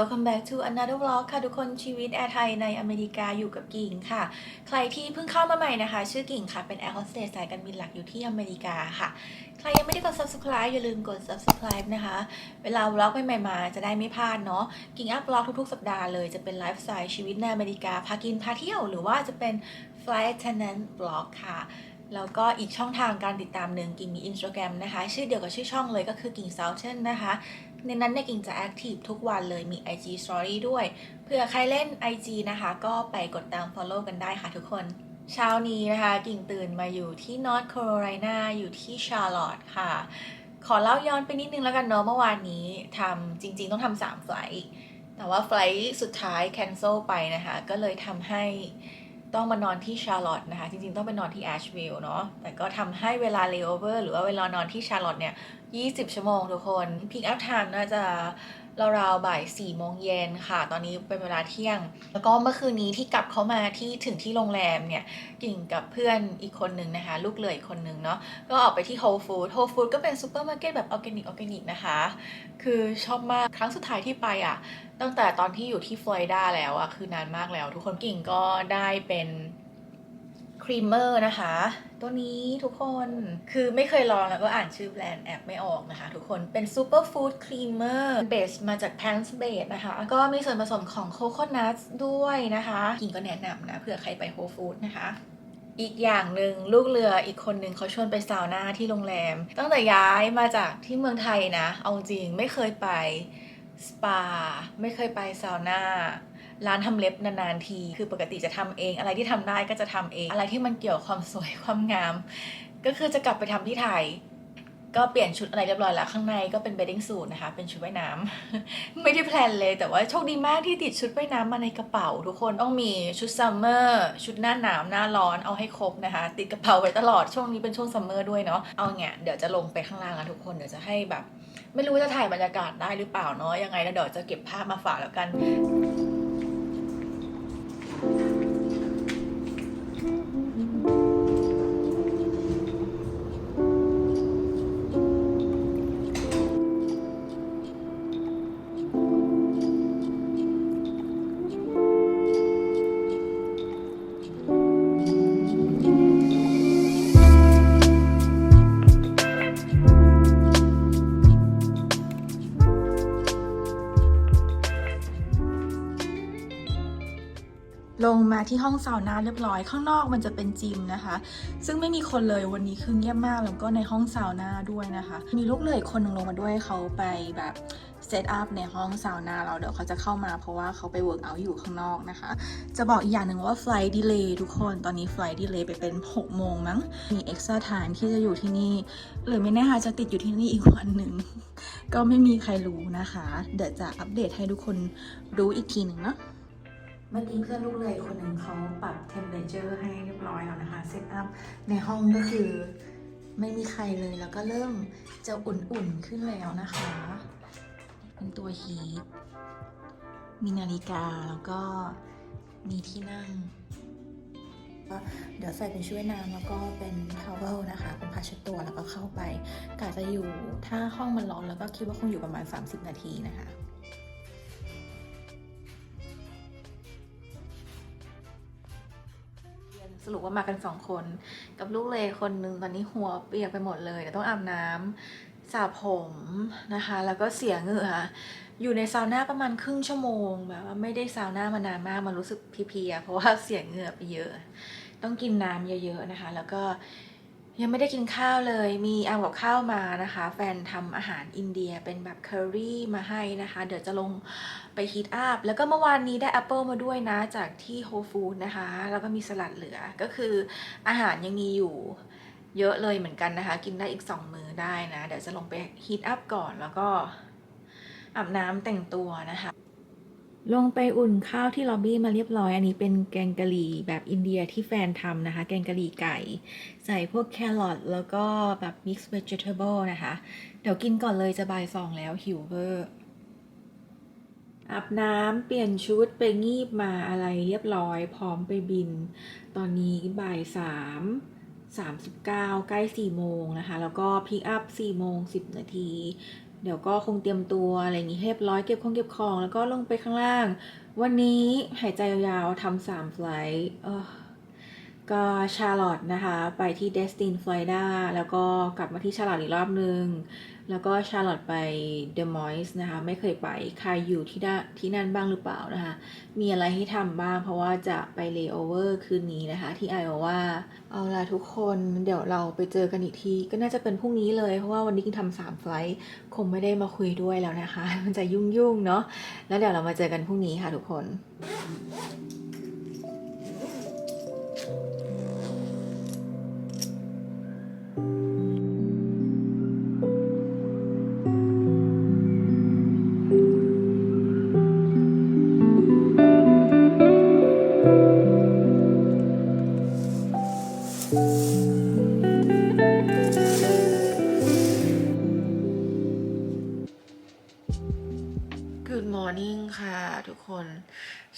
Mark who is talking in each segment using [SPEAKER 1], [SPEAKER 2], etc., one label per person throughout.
[SPEAKER 1] welcome back to another vlog ค่ะ ทุกคนชีวิตแอร์ไทยในอเมริกาอยู่กับกิ่งค่ะ ใครที่เพิ่งเข้ามาใหม่นะคะ ชื่อกิ่งค่ะ เป็นแอร์โฮสเตสสายการบินหลักอยู่ที่อเมริกาค่ะ ใครยังไม่ได้กด subscribe อย่าลืมกด subscribe นะคะ เวลาวล็อกใหม่ๆมาจะได้ไม่พลาดเนาะกิ่งอัพวล็อกทุกๆ สัปดาห์เลยจะเป็นไลฟ์สไตล์ชีวิตในอเมริกาพากินพาเที่ยวหรือว่าจะเป็น flight attendant blog ค่ะแล้วก็อีกช่องทางการติดตามหนึ่งกิ่งมี Instagram นะคะ ชื่อเดียวกับชื่อช่องเลยก็คือกิ่ง Southern นะคะ ในนั้นเนี่ยกิ่งจะแอคทีฟทุกวันเลยมี IG Story ด้วยเผื่อใครเล่น IG นะคะ ก็ไปกดตาม Follow กันได้ค่ะทุกคน เช้านี้นะคะ กิ่งตื่นมาอยู่ที่ North Carolina อยู่ที่ Charlotte ค่ะ ขอเล่าย้อนไปนิดนึงแล้วกันเนาะเมื่อวานนี้ทำจริงๆต้องทำสามไฟล์แต่ว่าไฟล์สุดท้าย cancel ไปนะคะ ก็เลยทำให้ ต้องมานอนที่ชาร์ลอตนะคะ จริงๆ ต้องไปนอนที่แอชวิลล์เนาะ แต่ก็ทำให้เวลาเลโอเวอร์หรือว่าเวลานอนที่ชาร์ลอตเนี่ย 20 ชั่วโมงทุกคนพิกอัพไทม์น่าจะ ราวๆบ่าย4โมงเย็นค่ะ ตอนนี้เป็นเวลาเที่ยง แล้วก็เมื่อคืนนี้ที่กลับเข้ามาที่ถึงที่โรงแรมเนี่ย กิ่งกับเพื่อนอีกคนนึงนะคะ ลูกเลยอีกคนนึงเนาะ ก็ออกไปที่ Whole Food Whole Food ก็เป็นซูเปอร์มาร์เก็ตแบบออร์แกนิกออร์แกนิกนะคะ คือชอบมาก ครั้งสุดท้ายที่ไปอะ ตั้งแต่ตอนที่อยู่ที่ฟลอริดาแล้วอะคือนานมากแล้ว ทุกคนกิ่งก็ได้เป็น ครีมเมอร์นะคะ ตัวนี้ทุกคนคือไม่เคยลองแล้วก็อ่านชื่อแบรนด์แอบไม่ออกนะคะ ทุกคนเป็นซูเปอร์ฟู้ดครีมเมอร์เบสมาจากแพนส์เบสนะคะ ก็มีส่วนผสมของโคโคนัทด้วยนะคะกิ่งก็แนะนำนะเผื่อใครไปโฮฟู้ดนะคะอีกอย่างหนึ่งลูกเรืออีกคนหนึ่งเขาชวนไปซาวน่าที่โรงแรม ตั้งแต่ย้ายมาจากที่เมืองไทยนะ เอาจริงไม่เคยไปสปา ไม่เคยไปซาวน่า ร้านทำเล็บนานๆที คือปกติจะทำเอง อะไรที่ทำได้ก็จะทำเอง อะไรที่มันเกี่ยวกับความสวยความงาม ก็คือจะกลับไปทำที่ไทย ก็เปลี่ยนชุดอะไรเรียบร้อยแล้ว ข้างในก็เป็นเบดดิ้งสูทนะคะ เป็นชุดว่ายน้ำไม่ได้แพลนเลย แต่ว่าโชคดีมากที่ติดชุดว่ายน้ำมาในกระเป๋า ทุกคนต้องมีชุดซัมเมอร์ชุดหน้าหนาวหน้าร้อนเอาให้ครบนะคะ ติดกระเป๋าไว้ตลอดช่วงนี้เป็นช่วงซัมเมอร์ด้วยเนาะเอาเงี้ยเดี๋ยวจะลงไปข้างล่างแล้วทุกคนเดี๋ยวจะให้แบบ ไม่รู้จะถ่ายบรรยากาศได้หรือเปล่าเนาะยังไงแล้วเดี๋ยวจะเก็บภาพมาฝากแล้วกัน ลงมาที่ห้องซาวน่าเรียบร้อยข้างนอกมันจะเป็นจิมนะคะ ซึ่งไม่มีคนเลยวันนี้คือเงียบมากแล้วก็ในห้องซาวน่าด้วยนะคะ มีลูกเลยคนหนึ่งลงมาด้วยเขาไปแบบเซตอัพในห้องซาวน่าเราเดี๋ยวเขาจะเข้ามาเพราะว่าเขาไปเวิร์กเอาท์อยู่ข้างนอกนะคะ จะบอกอีกอย่างหนึ่งว่าไฟล์ดีเลย์ทุกคนตอนนี้ไฟล์ดีเลย์ไปเป็น 6 โมงมั้ง มีเอ็กซ์ตร้าทานที่จะอยู่ที่นี่ หรือไม่แน่ค่ะจะติดอยู่ที่นี่อีกวันหนึ่ง ก็ไม่มีใครรู้นะคะ เดี๋ยวจะอัปเดตให้ทุกคนรู้อีกทีหนึ่งเนาะ เมื่อกี้เพื่อนลูกเลยคนหนึ่งเขาปรับ temperature ให้เรียบร้อยแล้วนะคะเซตอัพในห้องก็คือไม่มีใครเลยแล้วก็เริ่มจะอุ่นๆขึ้นแล้วนะคะ เป็นตัวฮีทมีนาฬิกาแล้วก็มีที่นั่ง เดี๋ยวใส่เป็นช่วยน้ำแล้วก็เป็นทาวเวลนะคะ เป็นผ้าเช็ดตัวแล้วก็เข้าไปกะจะอยู่ถ้าห้องมันร้อนแล้วก็คิดว่าคงอยู่ประมาณ 30 นาทีนะคะ สรุปว่ามากันสองคน กับลูกเลยคนนึงตอนนี้หัวเปียกไปหมดเลยเดี๋ยวต้องอาบน้ำสระผมนะคะ แล้วก็เสียเหงื่ออยู่ในซาวน่าประมาณครึ่งชั่วโมงแบบว่าไม่ได้ซาวน่ามานานมากมันรู้สึกเพียๆเพราะว่าเสียเหงื่อไปเยอะ ต้องกินน้ำเยอะๆนะคะ แล้วก็ ยังไม่ได้กินข้าวเลย มีเอากับข้าวมานะคะ แฟนทำอาหารอินเดียเป็นแบบเคอรี่มาให้นะคะ เดี๋ยวจะลงไปฮีทอัพ แล้วก็เมื่อวานนี้ได้แอปเปิลมาด้วยนะ จากที่โฮฟูดนะคะ แล้วก็มีสลัดเหลือ ก็คืออาหารยังมีอยู่เยอะเลยเหมือนกันนะคะ กินได้อีก 2 มื้อได้นะ เดี๋ยวจะลงไปฮีทอัพก่อนแล้วก็อาบน้ำแต่งตัวนะคะ ลงไปอุ่นข้าวที่ล็อบบี้มาเรียบร้อย อันนี้เป็นแกงกะหรี่แบบอินเดียที่แฟนทำนะคะ แกงกะหรี่ไก่ ใส่พวกแครอทแล้วก็แบบ mixed vegetable นะคะ เดี๋ยวกินก่อนเลยจะบ่ายสองแล้วหิวเวอร์อาบน้ำเปลี่ยนชุดไปงีบมาอะไรเรียบร้อย พร้อมไปบิน ตอนนี้บ่ายสามสามสิบเก้าใกล้สี่โมงนะคะ แล้วก็พิกอัพสี่โมงสิบนาที เดี๋ยวก็คงเตรียมตัวอะไรอย่างงี้เรียบร้อยเก็บของเก็บของ แล้วก็ลงไปข้างล่าง วันนี้หายใจยาวๆทำสามไฟล์ก็ชาร์ลอตนะคะ ไปที่เดสตินฟลอริดาแล้วก็กลับมาที่ชาร์ลอตอีกรอบนึง แล้วก็ชาร์ลอตไปเดอะมอยส์นะคะ ไม่เคยไปใครอยู่ที่ด้านที่นั่นบ้างหรือเปล่านะคะ มีอะไรให้ทำบ้างเพราะว่าจะไปเลโอเวอร์คืนนี้นะคะ ที่ไอโอวาเอาล่ะทุกคนเดี๋ยวเราไปเจอกันอีกที ก็น่าจะเป็นพรุ่งนี้เลย เพราะว่าวันนี้กินทำสามไฟลท์คงไม่ได้มาคุยด้วยแล้วนะคะ มันจะยุ่งๆเนาะแล้วเดี๋ยวเรามาเจอกันพรุ่งนี้ค่ะทุกคน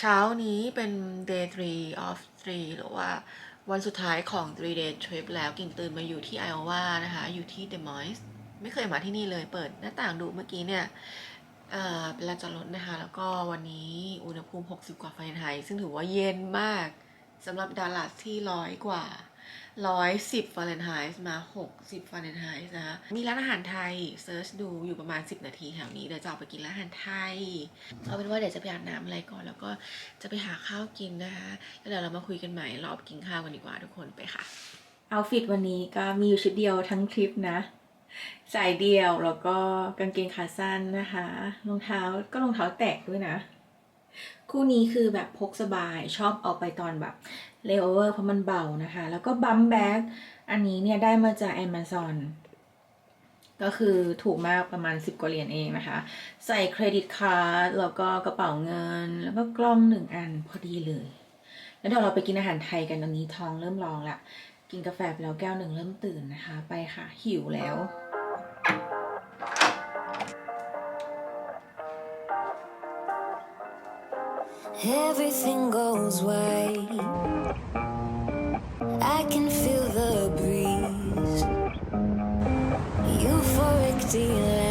[SPEAKER 1] เช้านี้เป็น day 3 of 3 หรือว่าวันสุดท้ายของ3 day trip แล้วกิ่งตื่นมาอยู่ที่ไอโอวานะคะ อยู่ที่ Des Moise ไม่เคยมาที่นี่เลยเปิดหน้าต่างดูเมื่อกี้เนี่ยเอ่อเป็นลานจอดรถนะคะ แล้วก็วันนี้อุณหภูมิ 60 กว่าฟาเรนไฮต์ซึ่งถือว่าเย็นมากสำหรับดัลลัสที่ร้อยกว่า ร้อยสิบฟาเรนไฮต์มาหกสิบฟาเรนไฮต์นะคะ มีร้านอาหารไทยเซิร์ชดูอยู่ประมาณ10นาทีแถวนี้ เดี๋ยวจะออกไปกินร้านอาหารไทย เอาเป็นว่าเดี๋ยวจะไปอาบน้ำอะไรก่อน แล้วก็จะไปหาข้าวกินนะคะ แล้วเดี๋ยวเรามาคุยกันใหม่รอบกินข้าวกันดีกว่าทุกคนไปค่ะเอาฟิตวันนี้ก็มีอยู่ชุดเดียวทั้งทริปนะสายเดียวแล้วก็กางเกงขาสั้นนะคะรองเท้าก็รองเท้าแตะด้วยนะ คู่นี้คือแบบพกสบายชอบเอาไปตอนแบบเลโอเวอร์เพราะมันเบานะคะ แล้วก็บัมแบ็กอันนี้เนี่ยได้มาจาก Amazon ก็คือถูกมากประมาณ 10 กว่าเหรียญเองนะคะ ใส่เครดิตการ์ดแล้วก็กระเป๋าเงิน แล้วก็กล้องหนึ่งอันพอดีเลย แล้วเดี๋ยวเราไปกินอาหารไทยกันตอนนี้ท้องเริ่มร้องละ กินกาแฟไปแล้วแก้วหนึ่งเริ่มตื่นนะคะ ไปค่ะ หิวแล้ว
[SPEAKER 2] Everything goes white. I can feel the breeze. Euphoric delight.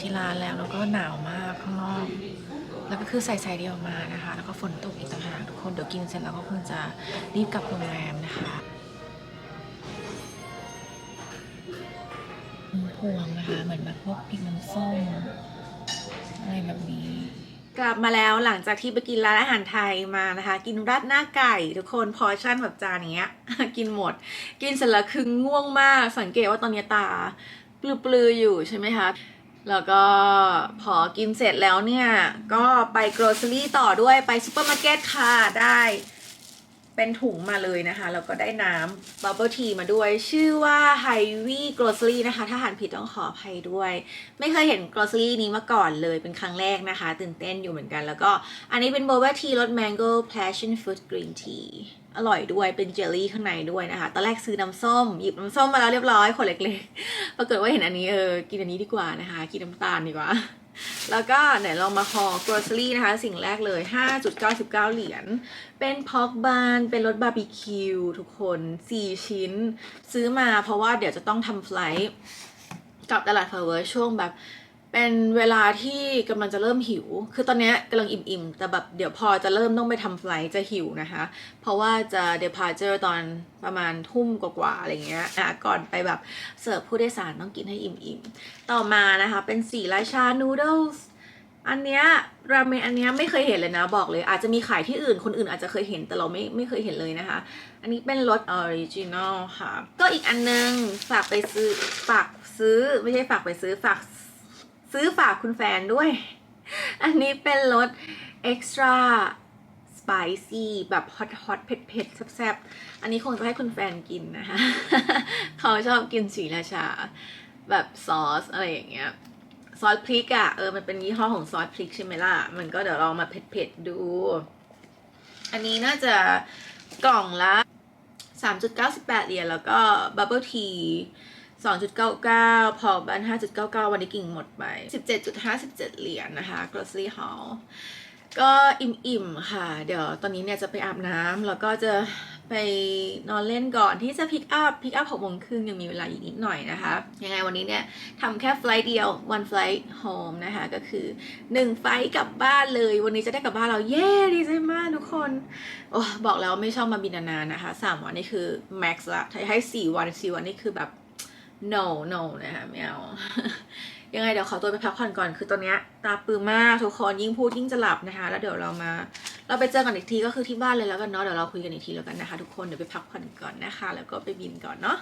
[SPEAKER 1] ที่ร้านแล้วแล้วก็หนาวมากข้างนอก แล้วก็คือใส่ใส่เดียวมานะคะ แล้วก็ฝนตกอีกต่างหากทุกคนเดี๋ยวกินเสร็จแล้วก็คงจะรีบกลับโรงแรมนะคะพวงนะคะเหมือนแบบพวกพริกน้ำส้มอะไรแบบนี้ กลับมาแล้วหลังจากที่ไปกินร้านอาหารไทยมานะคะ กินราดหน้าไก่ ทุกคนพอชั่นแบบจานอย่างเงี้ย กินหมด กินเสร็จแล้วคือง่วงมาก สังเกตว่าตอนนี้ตาปลือๆอยู่ใช่ไหมคะ แล้วก็พอกินเสร็จแล้วเนี่ย ก็ไป grocery ต่อด้วยไปซูเปอร์มาร์เก็ตค่ะได้เป็นถุงมาเลยนะคะ แล้วก็ได้น้ำ bubble tea มาด้วย ชื่อว่า Hy-Vee Grocery นะคะ ถ้าอ่านผิดต้องขออภัยด้วย ไม่เคยเห็น grocery นี้มาก่อนเลยเป็นครั้งแรกนะคะ ตื่นเต้นอยู่เหมือนกัน แล้วก็อันนี้เป็น boba tea รส mango passion fruit green tea อร่อยด้วยเป็นเจลลี่ข้างในด้วยนะคะ ตอนแรกซื้อน้ำส้ม หยิบน้ำส้มมาแล้วเรียบร้อยขวดเล็กๆ ปรากฏว่าเห็นอันนี้เออ กินอันนี้ดีกว่านะคะ กินน้ำตาลดีกว่า แล้วก็ไหนลองมาคอ grocery นะคะ สิ่งแรกเลย 5.99 เหรียญ เป็นพอกบาน เป็นรสบาร์บีคิวทุกคน 4 ชิ้น ซื้อมาเพราะว่าเดี๋ยวจะต้องทำไฟล์กับตลาดเฟอร์เวอร์ช่วงแบบ เป็นเวลาที่กำลังจะเริ่มหิว คือตอนนี้กำลังอิ่มๆ แต่แบบเดี๋ยวพอจะเริ่มต้องไปทำไฟจะหิวนะคะ เพราะว่าจะ departure ตอนประมาณทุ่มกว่าๆ อะไรเงี้ย อะ ก่อนไปแบบเสิร์ฟผู้โดยสารต้องกินให้อิ่มๆ ต่อมานะคะเป็นสีราชานูเดิลส์อันเนี้ยราเมนอันเนี้ยไม่เคยเห็นเลยนะบอกเลย อาจจะมีขายที่อื่นคนอื่นอาจจะเคยเห็นแต่เราไม่ไม่เคยเห็นเลยนะคะ อันนี้เป็นรสออริจินอลค่ะ ก็อีกอันนึงฝากไปซื้อฝากซื้อไม่ใช่ฝากไปซื้อฝาก ซื้อฝากคุณแฟนด้วย อันนี้เป็นรส extra spicy แบบฮอตฮอตเผ็ดเผ็ดแซ่บๆ อันนี้คงจะให้คุณแฟนกินนะคะ เขาชอบกินสีราชา แบบซอสอะไรอย่างเงี้ย ซอสพริกอะ่ะ เออ มันเป็นยี่ห้อของซอสพริกใช่ไหมล่ะ มันก็เดี๋ยวลองมาเผ็ดๆ ดู อันนี้น่าจะกล่องละ 3.98 เหรียญแล้วก็ Bubble Tea 2.99 พอบัน5.99 วันนี้กิ่งหมดไป 17.57 เหรียญนะคะ Grocery Hall ก็อิ่มๆ ค่ะ เดี๋ยวตอนนี้เนี่ยจะไปอาบน้ำแล้วก็จะไปนอนเล่นก่อนที่จะพิกอัพพิกอัพหกโมงครึ่งยังมีเวลาอีกนิดหน่อยนะคะ ยังไงวันนี้เนี่ยทำแค่ไฟล์เดียว one flight home นะคะ ก็คือ 1 ไฟล์กลับบ้านเลย วันนี้จะได้กลับบ้านเราเย้ดีใจมากทุกคน โอ้บอกแล้วไม่ชอบมาบินนานๆนะคะ 3 วันนี่คือ max ละถ้าให้ 4 วัน 4 วันนี่คือแบบ no no นะคะไม่เอายังไงเดี๋ยวขอตัวไปพักผ่อนก่อนคือตอนนี้ตาปืมมากทุกคนยิ่งพูดยิ่งจะหลับนะคะ แล้วเดี๋ยวเรามา เราไปเจอกันอีกทีก็คือที่บ้านเลยแล้วกันเนาะเดี๋ยวเราคุยกันอีกทีแล้วกันนะคะ ทุกคนเดี๋ยวไปพักผ่อนก่อนนะคะ แล้วก็ไปบินก่อนเนาะ